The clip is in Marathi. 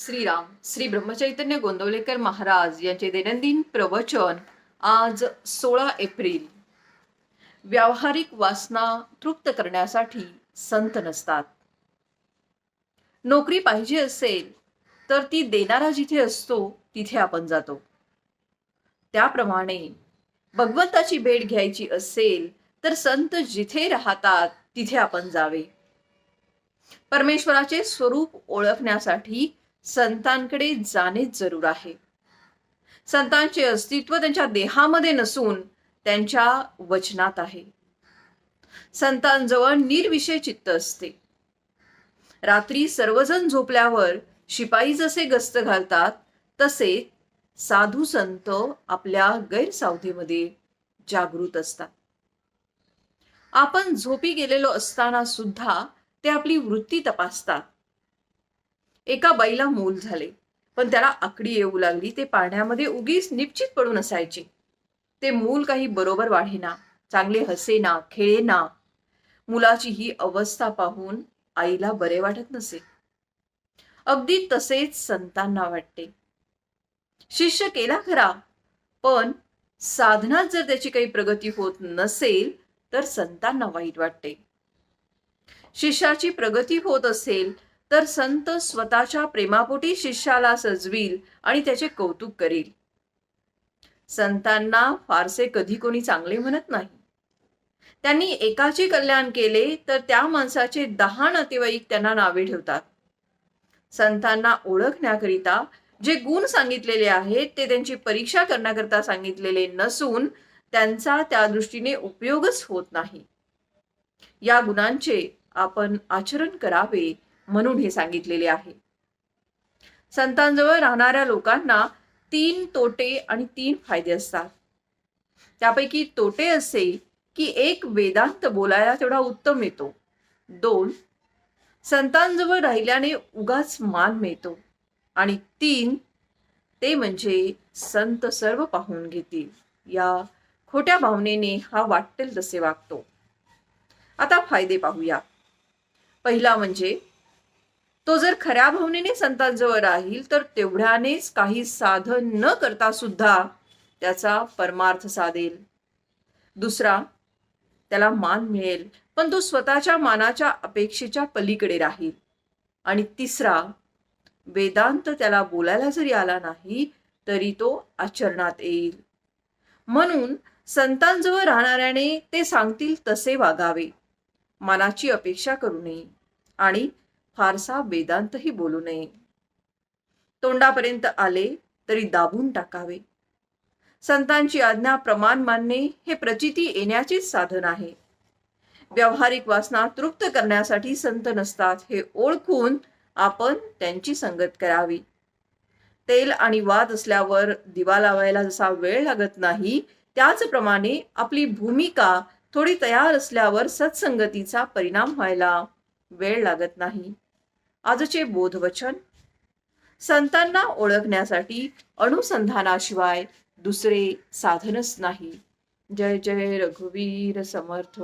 श्रीराम श्री ब्रह्मचैतन्य गोंदवलेकर महाराज यांचे दैनंदिन प्रवचन आज सोळा एप्रिल. व्यावहारिक वासना तृप्त करण्यासाठी संत नसतात. नोकरी पाहिजे असेल तर ती देणारा जिथे असतो तिथे आपण जातो. त्याप्रमाणे भगवंताची भेट घ्यायची असेल तर संत जिथे राहतात तिथे आपण जावे. परमेश्वराचे स्वरूप ओळखण्यासाठी संतांकडे जाणेच जरूर आहे. संतांचे अस्तित्व त्यांच्या देहामध्ये नसून त्यांच्या वचनात आहे. संतांजवळ निर्विषय चित्त असते. रात्री सर्वजण झोपल्यावर शिपाई जसे गस्त घालतात तसे साधू संत आपल्या गैरसावधीमध्ये जागृत असतात. आपण झोपी गेलेलो असताना सुद्धा ते आपली वृत्ती तपासतात. एका बाईला मूल झाले. पण त्याला आकडी येऊ लागली. ते पाण्यामध्ये उगीच निश्चित पडून असायचे. ते मूल काही बरोबर वाढेना. चांगले हसेना खेळेना. मुलाची ही अवस्था पाहून आईला बरे वाटत नसे. अगदी तसेच संतांना वाटते. शिष्य केला खरा. पण साधनात जर त्याची काही प्रगती होत नसेल तर संतांना वाईट वाटते. शिष्याची प्रगती होत असेल तर संत स्वतःच्या प्रेमापोटी शिष्याला सजवील आणि त्याचे कौतुक करील. संतांना फारसे कधी कोणी चांगले म्हणत नाही. त्यांनी एकाचे कल्याण केले तर त्या माणसाचे दहा नातेवाईक त्यांना नावे ठेवतात. संतांना ओळखण्याकरिता जे गुण सांगितलेले आहेत ते त्यांची परीक्षा करण्याकरता सांगितलेले नसून त्यांचा त्या दृष्टीने उपयोगच होत नाही. या गुणांचे आपण आचरण करावे म्हणून हे सांगितलेले आहे. संतांजवळ राहणाऱ्या लोकांना तीन तोटे आणि तीन फायदे असतात. त्यापैकी तोटे असे की एक वेदांत बोलायला तेवढा उत्तम येतो. दोन संतांजवळ राहिल्याने उगाच मान मिळतो. आणि तीन ते म्हणजे संत सर्व पाहून घेतील. या खोट्या भावनेने हा वाटेल तसे वागतो. आता फायदे पाहूया. पहिला म्हणजे तो जर खऱ्या भावनेने संतांजवळ राहील तर तेवढ्यानेच काही साधन न करता सुद्धा त्याचा परमार्थ साधेल. दुसरा त्याला मान मिळेल पण तो स्वतःच्या मानाच्या अपेक्षेच्या पलीकडे राहील. आणि तिसरा वेदांत त्याला बोलायला जरी आला नाही तरी तो आचरणात येईल. म्हणून संतांजवळ राहणाऱ्याने ते सांगतील तसे वागावे. मनाची अपेक्षा करू नये. आणि फारसा वेदांतही बोलू नये. तोंडापर्यंत आले तरी दाबून टाकावे. संतांची आज्ञा प्रमाण मानणे हे प्रचिती येण्याचेच साधन आहे. व्यावहारिक वासना तृप्त करण्यासाठी संत नसतात हे ओळखून आपण त्यांची संगत करावी. तेल आणि वाद असल्यावर दिवा लावायला जसा वेळ लागत नाही त्याचप्रमाणे आपली भूमिका थोडी तयार असल्यावर सत्संगतीचा परिणाम व्हायला वेळ लागत नाही. आजचे बोधवचन संतांना ओळखण्यासाठी अनुसंधानाशिवाय दुसरे साधनच नाही. जय जय रघुवीर समर्थ.